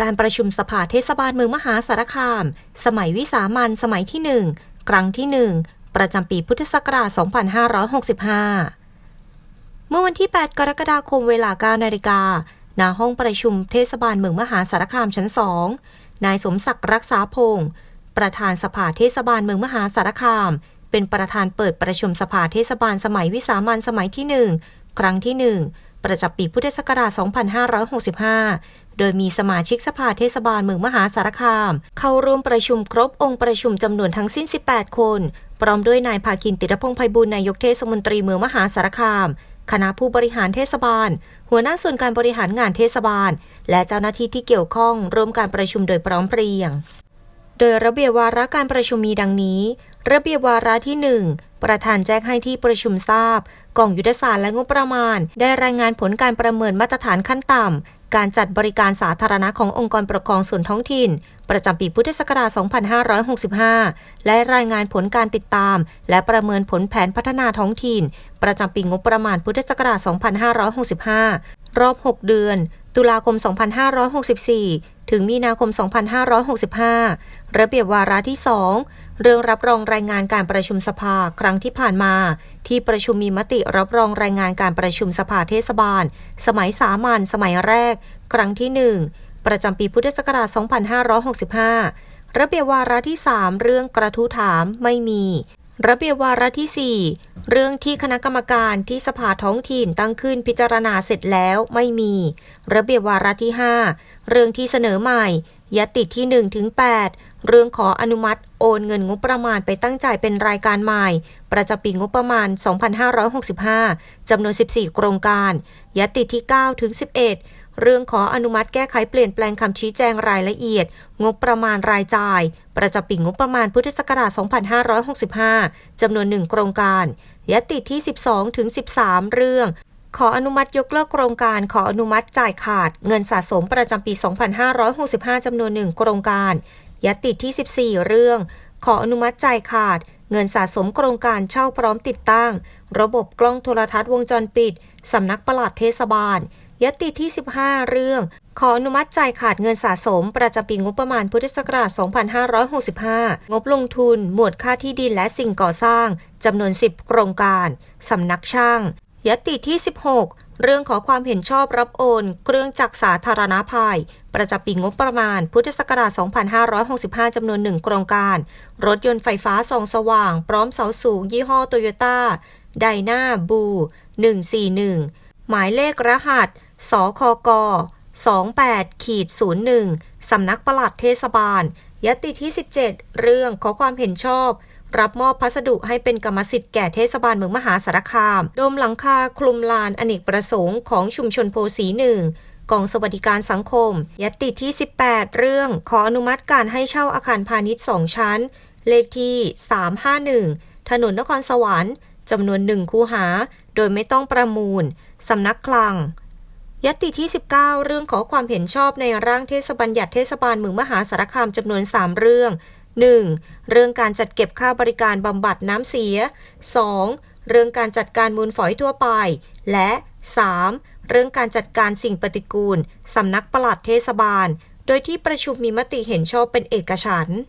การประชุมสภาเทศบาลเมืองมหาสารคาม สมัยวิสามันสมัยที่หนึ่งครั้งที่หนึ่งประจำปีพุทธศักราช 2565 เมื่อวันที่ 8 กรกฎาคมเวลา9นาฬิกาณห้องประชุมเทศบาลเมืองมหาสารคามชั้น2นายสมศักดิ์รักษาพงศ์ประธานสภาเทศบาลเมืองมหาสารคาม เป็นประธานเปิดประชุมสภาเทศบาลสมัยวิสามันสมัยที่ 1 ครั้งที่ 1 ประจำปีพุทธศักราช 2565 โดยมีสมาชิกสภาเทศบาลเมืองมหาสารคาม เข้าร่วมประชุมครบองค์ประชุมจำนวนทั้งสิ้น 18 คน พร้อมด้วยนายภาคินติรพงษ์ไพบูลย์นายกเทศมนตรีเมืองมหาสารคาม คณะผู้บริหารเทศบาล หัวหน้าส่วนการบริหารงานเทศบาล และเจ้าหน้าที่ที่เกี่ยวข้องร่วมการประชุมโดยพร้อมเพรียง โดยระเบียบวาระการประชุมมีดังนี้ ระเบียบวาระที่ 1 ประธานแจ้งให้ที่ประชุมทราบกองยุทธศาสตร์และงบประมาณ ได้รายงานผลการประเมินมาตรฐานขั้นต่ำ การจัดบริการสาธารณะขององค์กรปกครองส่วนท้องถิ่น ประจำปีพุทธศักราช 2565 และรายงานผลการติดตาม และประเมินผลแผนพัฒนาท้องถิ่น ประจำปีงบประมาณพุทธศักราช 2565 รอบ 6 เดือน ตุลาคม 2564 ถึงมีนาคม 2565 ระเบียบวาระที่ 2 เรื่องรับรองรายงานการประชุมสภาครั้งที่ผ่านมา ที่ประชุมมีมติรับรองรายงานการประชุมสภาเทศบาล สมัยสามัญสมัยแรก ครั้งที่ 1 ประจำปีพุทธศักราช 2565 ระเบียบวาระที่ 3 เรื่องกระทู้ถามไม่มี ระเบียบวาระที่ 4 เรื่องที่คณะกรรมการที่สภาท้องถิ่นตั้งขึ้นพิจารณาเสร็จแล้วไม่มี ระเบียบวาระที่ 5 เรื่องที่เสนอใหม่ยติที่ 1 ถึง 8 เรื่องขออนุมัติโอนเงินงบประมาณไปตั้งจ่ายเป็นรายการใหม่ ประจำปีงบประมาณ 2565 จำนวน 14 โครงการ ยติที่ 9 ถึง 11 เรื่องขออนุมัติแก้ไขเปลี่ยนแปลงคำชี้แจงรายละเอียด งบประมาณรายจ่าย ประจำปีงบประมาณพุทธศักราช 2565 จำนวน1โครงการยติที่ 12 ถึง 13 เรื่องขออนุมัติยกเลิกโครงการ ขออนุมัติจ่ายขาด เงินสะสมประจำปี 2565 จำนวน1โครงการ ยติที่ 14 เรื่อง ขออนุมัติจ่ายขาด เงินสะสมโครงการเช่าพร้อมติดตั้ง ระบบกล้องโทรทัศน์วงจรปิด สำนักปลัดเทศบาล ยติที่ 15 เรื่อง ขออนุมัติจ่ายขาดเงินสะสม ประจำปีงบประมาณพุทธศักราช 2565 งบลงทุน หมวดค่าที่ดินและสิ่งก่อสร้าง จำนวน 10 โครงการ สำนักช่าง ยติที่ 16 เรื่องขอความเห็นชอบรับโอน เครื่องจักรสาธารณภัย ประจำปีงบประมาณ พุทธศักราช 2565 จำนวน 1 โครงการ รถยนต์ไฟฟ้าส่องสว่าง พร้อมเสาสูง ยี่ห้อโตโยต้าไดนาบู 141 หมายเลขรหัส สคก28ขีด01 สำนักปลัดเทศบาล ยติที่ 17 เรื่องขอความเห็นชอบ รับมอบพัสดุให้เป็นกรรมสิทธิ์แก่เทศบาลเมืองมหาสารคาม โดมหลังคาคลุมลานอเนกประสงค์ของชุมชนโพสีหนึ่งกองสวัสดิการสังคม ยติที่ 18 เรื่องขออนุมัติการให้เช่าอาคารพาณิชย์ 2 ชั้น เลขที่ 351 ถนนนครสวรรค์จำนวนหนึ่งคูหา โดยไม่ต้องประมูลสำนักคลัง ยติที่ 19 เรื่องขอความเห็นชอบในร่างเทศบัญญัติเทศบาลเมืองมหาสารคามจำนวน 3 เรื่อง 1. เรื่องการจัดเก็บค่าบริการบำบัดน้ำเสีย 2. เรื่องการจัดการมูลฝอยทั่วไป และ 3. เรื่องการจัดการสิ่งปฏิกูลสำนักปลัดเทศบาล โดยที่ประชุมมีมติเห็นชอบเป็นเอกฉันท์